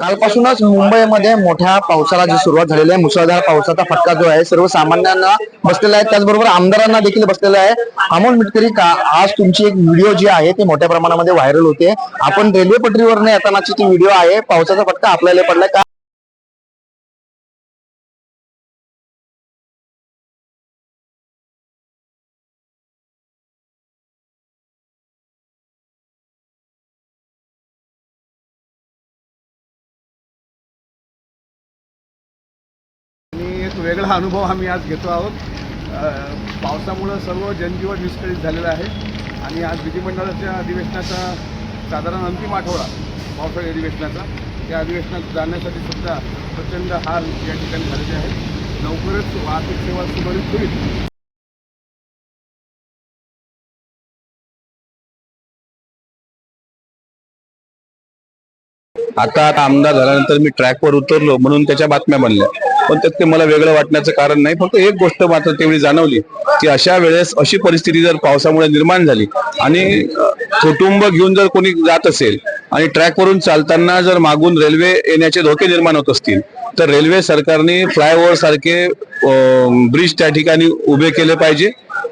कालपासूनच मुंबईमध्ये मोठ्या पावसाला जी सुरुवात झालेली आहे. मुसळधार पावसाचा फटका जो आहे सर्वसामान्यांना बसलेला आहे. त्याचबरोबर आमदारांना देखील बसलेला आहे. अमोल मिटकरी का आज तुमची एक व्हिडिओ जी आहे ती मोठ्या प्रमाणामध्ये व्हायरल होते. आपण रेल्वे पटरीवर येतानाची ती व्हिडिओ आहे. पावसाचा फटका आपल्याला पडलाय. का एक वेगळा अनुभव आम्ही आज घेतो आहोत. पावसामुळं सर्व जनजीवन विस्कळीत झालेलं आहे. आणि आज विधिमंडळाच्या अधिवेशनाचा साधारण अंतिम आठवडा पावसाळी अधिवेशनाचा त्या अधिवेशनात जाण्यासाठी सुद्धा प्रचंड हाल या ठिकाणी झालेले आहेत. लवकरच वाहतूक सेवा सुरळीत होईल. आता आता आमदार झाल्यानंतर मी ट्रॅकवर उतरलो म्हणून त्याच्या बातम्या बनल्या. पण त्यात ते मला वेगळं वाटण्याचं कारण नाही. फक्त एक गोष्ट मात्र तेवढी जाणवली की अशा वेळेस अशी परिस्थिती जर पावसामुळे निर्माण झाली आणि कुटुंब घेऊन जर कोणी जात असेल आणि ट्रॅकवरून चालताना जर मागून रेल्वे येण्याचे धोके निर्माण होत असतील तर रेल्वे सरकारने फ्लायओव्हर सारखे ब्रिज त्या ठिकाणी उभे केले पाहिजे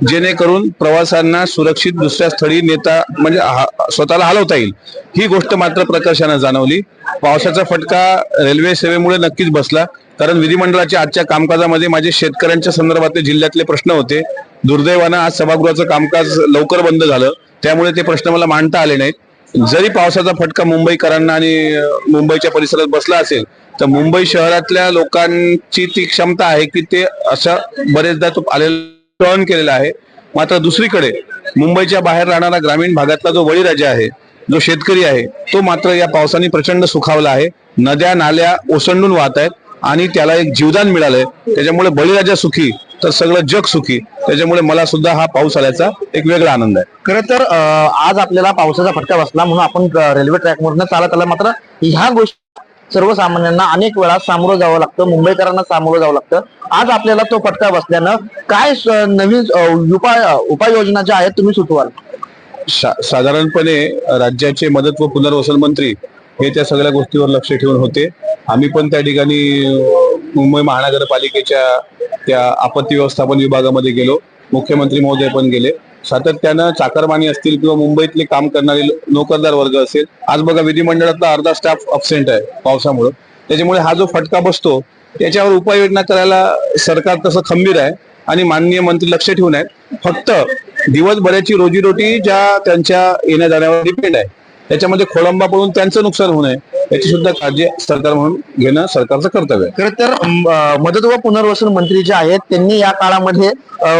जेणेकरून प्रवाशांना सुरक्षित दुसऱ्या स्थळी नेता म्हणजे हा- स्वतःला हलवता येईल. ही गोष्ट मात्र प्रकर्षानं जाणवली. पावसाचा फटका रेल्वे सेवेमुळे नक्कीच बसला. कारण विधिमंडळाच्या आजच्या कामकाजामध्ये माझे शेतकऱ्यांच्या संदर्भातले जिल्ह्यातले प्रश्न होते. दुर्दैवानं आज सभागृहाचं कामकाज लवकर बंद झालं. त्यामुळे ते प्रश्न मला मांडता आले नाहीत. जरी पावसाचा फटका मुंबईकरांना आणि मुंबईच्या परिसरात बसला असेल तर मुंबई शहरातल्या लोकांची ती क्षमता आहे की ते अशा बरेचदा तो आलेला टर्न केलेला आहे. मात्र दुसरीकडे मुंबईच्या बाहेर राहणारा ग्रामीण भागातला जो बळीराजा आहे जो शेतकरी आहे तो मात्र या पावसाने प्रचंड सुखावला आहे. नद्या नाल्या ओसंडून वाहत आहेत. आणि त्याला एक जीवदान मिळालंय. त्याच्यामुळे बळीराजा सुखी तर सगळं जग सुखी. त्याच्यामुळे मला सुद्धा हा पाऊस आल्याचा एक वेगळा आनंद आहे. खरं तर आज आपल्याला पावसाचा फटका बसला म्हणून आपण रेल्वे ट्रॅकवरनं चालत आला. मात्र ह्या गोष्टी सर्वसामान्यांना अनेक वेळा सामोरं जावं लागतं. मुंबईकरांना सामोरं जावं लागतं. आज आपल्याला तो फटका बसल्यानं काय नवीन उपाय उपाययोजना ज्या आहेत तुम्ही सुचवाल? साधारणपणे राज्याचे मदत व पुनर्वसन मंत्री हे त्या सगळ्या गोष्टीवर लक्ष ठेवून होते. आम्ही पण त्या ठिकाणी मुंबई महानगरपालिकेच्या त्या आपत्ती व्यवस्थापन विभागामध्ये गेलो. मुख्यमंत्री महोदय पण गेले. सातत्यानं चाकरमानी असतील किंवा मुंबईतले काम करणारे नोकरदार वर्ग असेल आज बघा विधिमंडळातला अर्धा स्टाफ अब्सेंट आहे पावसामुळे. त्याच्यामुळे हा जो फटका बसतो त्याच्यावर उपाययोजना करायला सरकार तसं खंबीर आहे आणि माननीय मंत्री लक्ष ठेवून आहेत. फक्त दिवसभराची रोजीरोटी ज्या त्यांच्या येण्या जाण्यावर डिपेंड आहे. त्याच्यामध्ये खोळंबा पडून त्यांचं नुकसान होऊ नये याची सुद्धा काळजी सरकार म्हणून घेणं सरकारचं कर्तव्य आहे. खरं तर मदत व पुनर्वसन मंत्री जे आहेत त्यांनी या काळामध्ये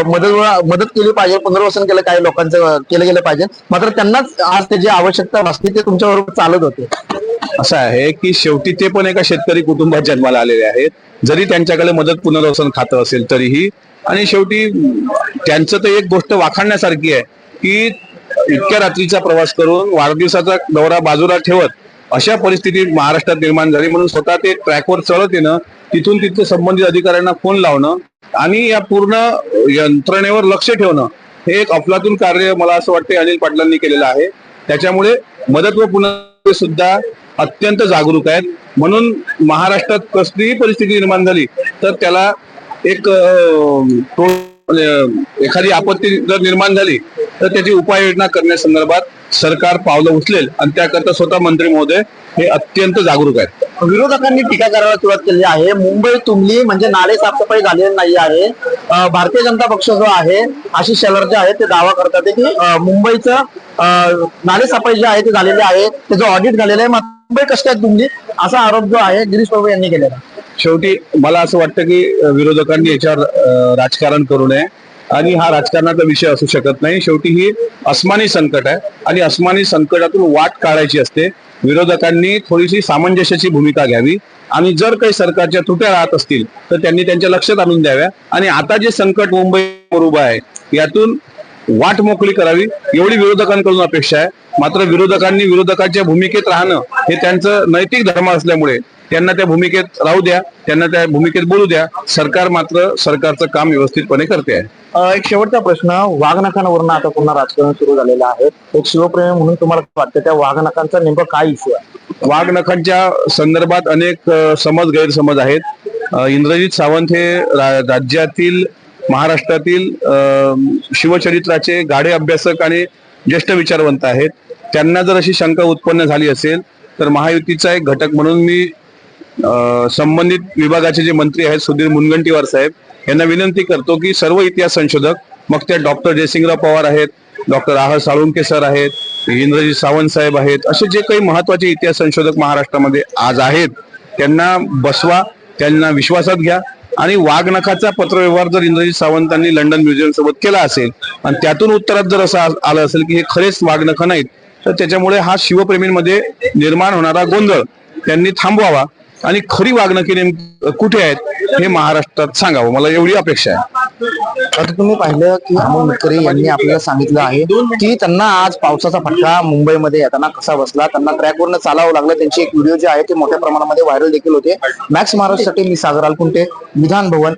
मदत मदत केली पाहिजे पुनर्वसन केलं काही लोकांचं केलं गेलं पाहिजे. मात्र त्यांनाच आज त्याची आवश्यकता भासली ते तुमच्याबरोबर चालत होते. असं आहे की शेवटी ते पण एका शेतकरी कुटुंबात जन्माला आलेले आहेत. जरी त्यांच्याकडे मदत पुनर्वसन खातं असेल तरीही आणि शेवटी त्यांचं तर एक गोष्ट वाखाणण्यासारखी आहे की इतक्या रात्रीचा प्रवास करून वाढदिवसाचा दौरा बाजूला ठेवत अशा परिस्थिती महाराष्ट्रात निर्माण झाली. म्हणून स्वतः ते ट्रॅकवर चढत येणं तिथून तिथं संबंधित अधिकाऱ्यांना फोन लावणं आणि या पूर्ण यंत्रणेवर लक्ष ठेवणं हे एक अफलातून कार्य मला असं वाटतं अनिल पाटलांनी केलेलं आहे. त्याच्यामुळे मदत व पुनर् सुद्धा अत्यंत जागरूक आहेत. म्हणून महाराष्ट्रात कसलीही परिस्थिती निर्माण झाली तर त्याला एक तो एखादी आपत्ती जर निर्माण झाली तर त्याची उपाययोजना करण्यासंदर्भात सरकार पावलं उचलेल आणि त्याकरता स्वतः मंत्री महोदय हे अत्यंत जागरूक आहेत. विरोधकांनी टीका करायला सुरुवात केली आहे. मुंबई तुंबली म्हणजे नाले साफसफाई झालेली नाही आहे. भारतीय जनता पक्ष जो आहे आशिष शेलर जे आहे ते दावा करतात की मुंबईचं नाले सफाई जे आहे ते झालेले आहे. त्याचं ऑडिट झालेलं आहे मुंबई कष्ट आहे तुंबली असा आरोप जो आहे गिरीश प्रभू यांनी केलेला आहे. शेवटी मला असं वाटतं की विरोधकांनी याच्यावर राजकारण करू नये. आणि हा राजकारणाचा विषय असू शकत नाही. शेवटी ही अस्मानी संकट आहे. आणि अस्मानी संकटातून वाट काढायची असते. विरोधकांनी थोडीशी सामंजस्याची भूमिका घ्यावी. आणि जर काही सरकारच्या त्रुट्या राहत असतील तर त्यांनी त्यांच्या लक्षात आणून द्याव्या. आणि आता जे संकट मुंबईवर उभं आहे यातून वाट मोकळी करावी. एवढी विरोधकांकडून अपेक्षा आहे. मात्र विरोधकांनी विरोधकाच्या भूमिकेत राहणं हे त्यांचं नैतिक धर्म असल्यामुळे त्यांना त्या भूमिकेत राहू द्या त्यांना त्या भूमिकेत बोलू द्या. सरकार मात्र सरकारचं काम व्यवस्थितपणे करते आहे. एक शेवटचा प्रश्न वाघनखांवरनं आता पुन्हा राजकारण सुरू झालेलं आहे. एक शिवप्रेमी म्हणून तुम्हाला वाटतं त्या वाघनखांचा नेमकं काय इश्यू आहे? वाघनखांच्या संदर्भात अनेक समज गैरसमज आहेत. इंद्रजित सावंत हे राज्यातील महाराष्ट्रातील शिवचरित्राचे गाढे अभ्यासक आणि ज्येष्ठ विचारवंत आहेत. त्यांना जर अशी शंका उत्पन्न झाली असेल तर महायुतीचा एक घटक म्हणून मी संबंधित विभागाचे जे मंत्री आहेत सुधीर मुनगंटीवार साहेब यांना विनंती करतो की सर्व इतिहास संशोधक मग त्या डॉक्टर जयसिंगराव पवार आहेत डॉक्टर आह साळुंके सर आहेत इंद्रजी सावंत साहेब आहेत असे जे काही महत्त्वाचे इतिहास संशोधक महाराष्ट्रामध्ये आज आहेत त्यांना बसवा त्यांना विश्वासात घ्या आणि वाघनखाचा पत्रव्यवहार जर इंद्रजित सावंतांनी लंडन म्युझियम सोबत केला असेल आणि त्यातून उत्तरात जर असं आलं असेल की हे खरेच वाघनख नाहीत तर त्याच्यामुळे हा शिवप्रेमींमध्ये निर्माण होणारा गोंधळ त्यांनी थांबवावा. आणि खरी वागणुकी नेमकी कुठे आहेत हे महाराष्ट्रात सांगावं. मला एवढी अपेक्षा आहे. आता तुम्ही पाहिलं की अमोल मिटकरी यांनी आपल्याला सांगितलं आहे की त्यांना आज पावसाचा फटका मुंबईमध्ये येताना कसा बसला. त्यांना ट्रॅकवरनं चालावं लागलं. त्यांची एक व्हिडिओ जे आहे ते मोठ्या प्रमाणामध्ये व्हायरल देखील होते. मॅक्स महाराष्ट्रसाठी मी सागर आलकुंटे विधान भवन.